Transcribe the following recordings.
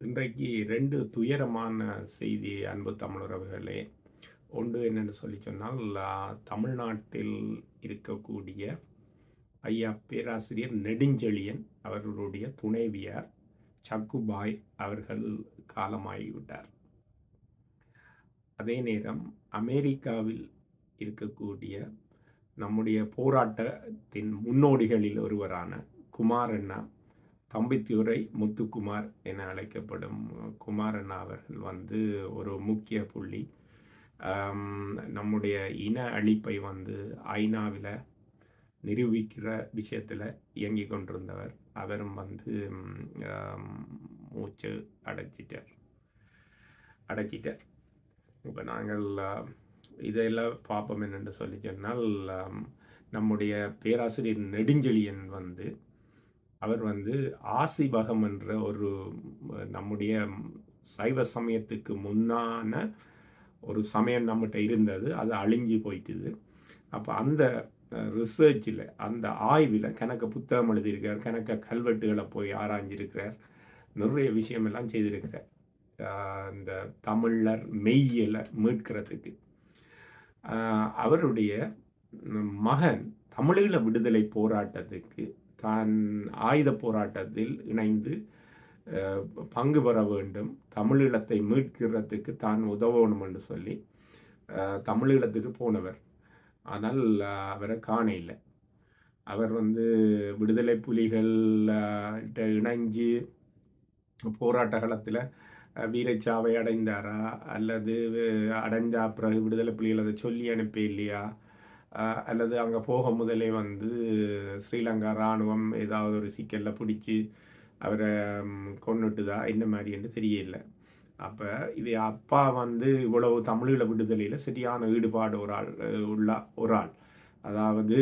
இன்றைக்கு ரெண்டு துயரமான செய்தி அன்பு தமிழுறவுகளே ஒன்று என்னென்னு சொல்லி சொன்னால் தமிழ்நாட்டில் இருக்கக்கூடிய ஐயா பேராசிரியர் நெடுஞ்செழியன் அவர்களுடைய துணைவியார் சக்குபாய் அவர்கள் காலமாகிவிட்டார். அதே நேரம் அமெரிக்காவில் இருக்கக்கூடிய நம்முடைய போராட்டத்தின் முன்னோடிகளில் ஒருவரான குமாரண்ணா அண்ணா முத்துக்குமார் என அழைக்கப்படும் குமாரன் அவர்கள் வந்து ஒரு முக்கிய புள்ளி. நம்முடைய இன அழிப்பை வந்து ஐநாவில் நிரூபிக்கிற விஷயத்தில் இயங்கி கொண்டிருந்தவர். அவரும் வந்து மூச்சு அடைச்சிட்டார். அடக்கிட்டார். இப்போ நாங்கள் இதையெல்லாம் இதெல்லாம் பார்ப்போம் என்னென்று சொல்லி சொன்னால் நம்முடைய பேராசிரியர் நெடுஞ்செழியன் வந்து அவர் வந்து ஆசிபகம் என்ற ஒரு நம்முடைய சைவ சமயத்துக்கு முன்னான ஒரு சமயம் நம்மகிட்ட இருந்தது. அது அழிஞ்சு போயிட்டுது. அப்போ அந்த ரிசர்ச்சில் அந்த ஆய்வில் கணக்க புத்தகம் எழுதியிருக்கிறார். கணக்க கல்வெட்டுகளை போய் ஆராய்ஞ்சிருக்கிறார். நிறைய விஷயமெல்லாம் செய்திருக்கிறார். இந்த தமிழர் மெய்யலை மீட்கிறதுக்கு. அவருடைய மகன் தமிழீழ விடுதலை போராட்டத்துக்கு தான் ஆயுத போராட்டத்தில் இணைந்து பங்கு பெற வேண்டும். தமிழீழத்தை மீட்கிறதுக்கு தான் உதவணும் என்று சொல்லி தமிழீழத்துக்கு போனவர். ஆனால் அவரை காண இல்லை. அவர் வந்து விடுதலை புலிகள் இணைஞ்சு போராட்ட காலத்தில் வீரச்சாவை அடைந்தாரா? அல்லது அடைஞ்சா பிறகு விடுதலை புலிகள் அதை சொல்லி அனுப்பி இல்லையா? அல்லது அங்கே போக முதலே வந்து ஸ்ரீலங்கா இராணுவம் ஏதாவது ஒரு சிக்கலில் பிடிச்சி அவரை கொண்டுட்டுதா என்ன மாதிரி என்று தெரியல. அப்போ இது அப்பா வந்து இவ்வளவு தமிழீழ விடுதலையில் சரியான ஈடுபாடு ஒரு ஆள் உள்ள ஒரு ஆள். அதாவது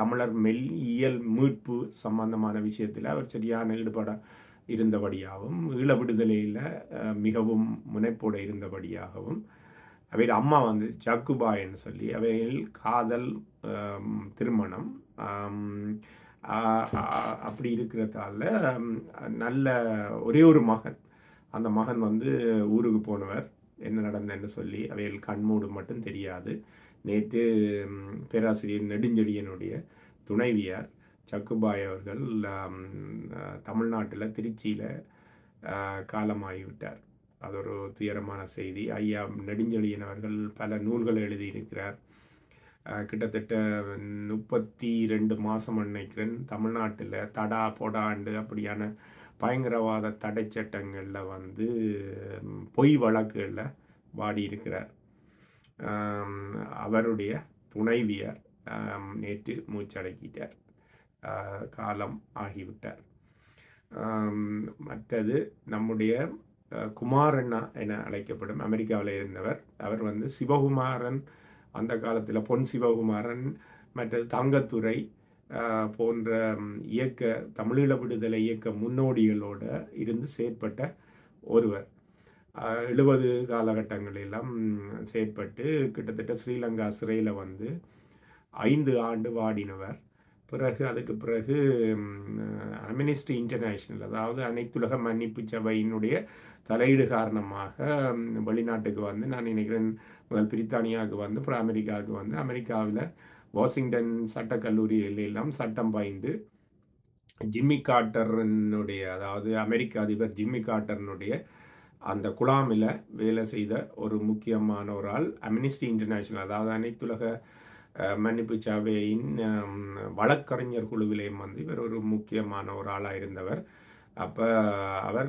தமிழர் மெல் இயல் மீட்பு சம்பந்தமான விஷயத்தில் அவர் சரியான ஈடுபாட இருந்தபடியாகவும் ஈழ விடுதலையில் மிகவும் முனைப்போடு இருந்தபடியாகவும் அவையில் அம்மா வந்து ஜக்குபாய்ன்னு சொல்லி அவையில் காதல் திருமணம் அப்படி இருக்கிறதால நல்ல ஒரே ஒரு மகன். அந்த மகன் வந்து ஊருக்கு போனவர். என்ன நடந்தேன்னு சொல்லி அவையில் கண்மூடு மட்டும் தெரியாது. நேற்று பேராசிரியர் நெடுஞ்செழியனுடைய துணைவியார் சக்குபாய் அவர்கள் தமிழ்நாட்டில் திருச்சியில் காலமாகிவிட்டார். அது ஒரு துயரமான செய்தி. ஐயா நெடுஞ்செழியன் அவர்கள் பல நூல்கள் எழுதியிருக்கிறார். கிட்டத்தட்ட முப்பத்தி ரெண்டு மாதம் நினைக்கிறேன். தமிழ்நாட்டில் தடா பொடாண்டு அப்படியான பயங்கரவாத தடை சட்டங்களில் வந்து பொய் வழக்குகளில் வாடியிருக்கிறார். அவருடைய துணைவியார் நேற்று மூச்சடக்கிட்டார். காலம் ஆகிவிட்டார். மற்றது நம்முடைய குமாரண்ணா என அழைக்கப்படும் அமெரிக்காவில் இருந்தவர். அவர் வந்து சிவகுமாரன் அந்த காலத்தில் பொன் சிவகுமாரன் மற்றது தங்கத்துறை போன்ற இயக்க தமிழீழ விடுதலை இயக்க முன்னோடிகளோடு இருந்து செயற்பட்ட ஒருவர். எழுபது காலகட்டங்களெல்லாம் செயற்பட்டு கிட்டத்தட்ட ஸ்ரீலங்கா சிறையில் வந்து ஐந்து ஆண்டு வாடினவர். பிறகு அதுக்கு பிறகு அமினிஸ்ட் இன்டர்நேஷ்னல் அதாவது அனைத்துலக மன்னிப்பு சபையினுடைய தலையீடு காரணமாக வெளிநாட்டுக்கு வந்து நான் நினைக்கிறேன் முதல் பிரித்தானியாவுக்கு வந்து அப்புறம் அமெரிக்காவுக்கு வந்து அமெரிக்காவில் வாஷிங்டன் சட்டக்கல்லூரியில் எல்லாம் சட்டம் பயின்று ஜிம்மி காட்டரனுடைய அதாவது அமெரிக்க அதிபர் ஜிம்மி காட்டரனுடைய அந்த குழாமில் வேலை செய்த ஒரு முக்கியமான ஒரு ஆள் இன்டர்நேஷனல் அதாவது அனைத்துலக மன்னிப்பு சாவேயின் வழக்கறிஞர் குழுவிலேயும் வந்து இவர் ஒரு முக்கியமான ஒரு ஆளாக இருந்தவர். அப்போ அவர்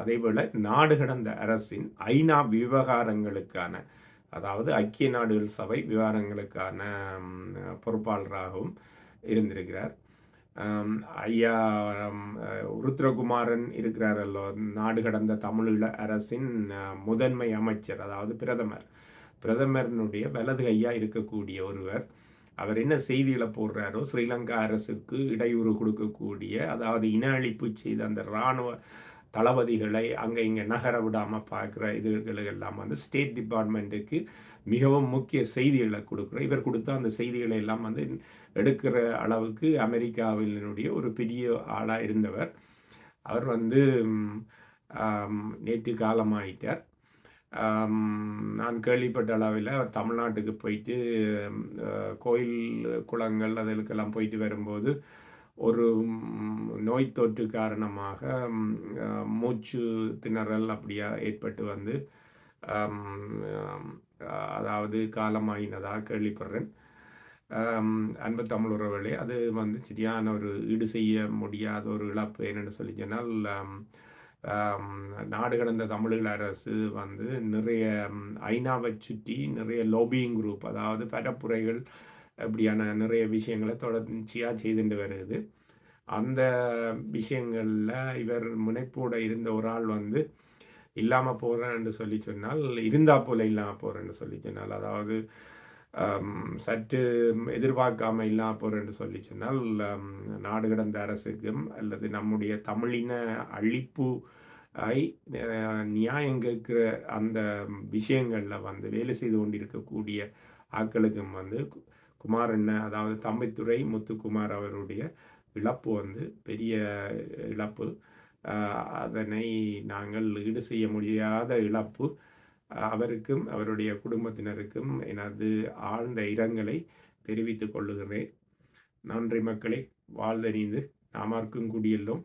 அதேபோல் நாடு கடந்த அரசின் ஐநா விவகாரங்களுக்கான அதாவது ஐக்கிய நாடுகள் சபை விவகாரங்களுக்கான பொறுப்பாளராகவும் இருந்திருக்கிறார். ஐயா ருத்ரகுமாரன் இருக்கிறார் அல்லோ நாடு கடந்த தமிழீழ அரசின் முதன்மை அமைச்சர் அதாவது பிரதமர். பிரதமரினுடைய வலது கையாக இருக்கக்கூடிய ஒருவர் அவர் என்ன செய்திகளை போடுறாரோ ஸ்ரீலங்கா அரசுக்கு இடையூறு கொடுக்கக்கூடிய அதாவது இன அழிப்பு செய்த அந்த இராணுவ தளபதிகளை அங்கே இங்கே நகர விடாமல் பார்க்குற இதுகளை எல்லாம் வந்து ஸ்டேட் டிபார்ட்மெண்ட்டுக்கு மிகவும் முக்கிய செய்திகளை கொடுக்குற இவர் கொடுத்த அந்த செய்திகளை எல்லாம் வந்து எடுக்கிற அளவுக்கு அமெரிக்காவினுடைய ஒரு பெரிய ஆளாக இருந்தவர். அவர் வந்து நேற்று காலமாயிட்டார். நான் கேள்விப்பட்ட அளவில் அவர் தமிழ்நாட்டுக்கு போயிட்டு கோயில் குளங்கள் அதற்கெல்லாம் போயிட்டு வரும்போது ஒரு நோய் தொற்று காரணமாக மூச்சு திணறல் அப்படியா ஏற்பட்டு வந்து அதாவது காலமாயினதாக கேள்விப்படுறேன். அன்பு தமிழ் உறவுகளே அது வந்து சரியான ஒரு ஈடு செய்ய முடியாத ஒரு இழப்பு என்னென்னு சொல்லி சொன்னால் நாடு கடந்த தமிழீழ அரசு வந்து நிறைய ஐநாவை சுற்றி நிறைய லோபியிங் குரூப் அதாவது பரப்புரைகள் அப்படியான நிறைய விஷயங்களை தொடர்ச்சியாக செய்துட்டு வருது. அந்த விஷயங்களில் இவர் முனைப்போடு இருந்த ஒரு ஆள் வந்து இல்லாமல் போகிறேன்னு சொல்லி சொன்னால் இருந்தால் போல இல்லாமல் போகிறேன்னு சொல்லி சொன்னால் அதாவது சற்று எதிர்பார்க்காம இல்லாமல் போகிறேன்னு சொல்லி சொன்னால் நாடு கடந்த அரசுக்கும் அல்லது நம்முடைய தமிழின அழிப்பு ஐ நியாயம் கேட்கிற அந்த விஷயங்களில் வந்து வேலை செய்து கொண்டிருக்கக்கூடிய ஆக்களுக்கும் வந்து குமாரண்ண அதாவது தம்பித்துறை முத்துக்குமார் அவருடைய இழப்பு வந்து பெரிய இழப்பு. அதனை நாங்கள் ஈடு செய்ய முடியாத இழப்பு. அவருக்கும் அவருடைய குடும்பத்தினருக்கும் எனது ஆழ்ந்த இரங்கலை தெரிவித்துக் கொள்ளுகிறேன். நன்றி மக்களை வாழ்ந்தறிந்து நாமார்க்கும் குடியெல்லாம்.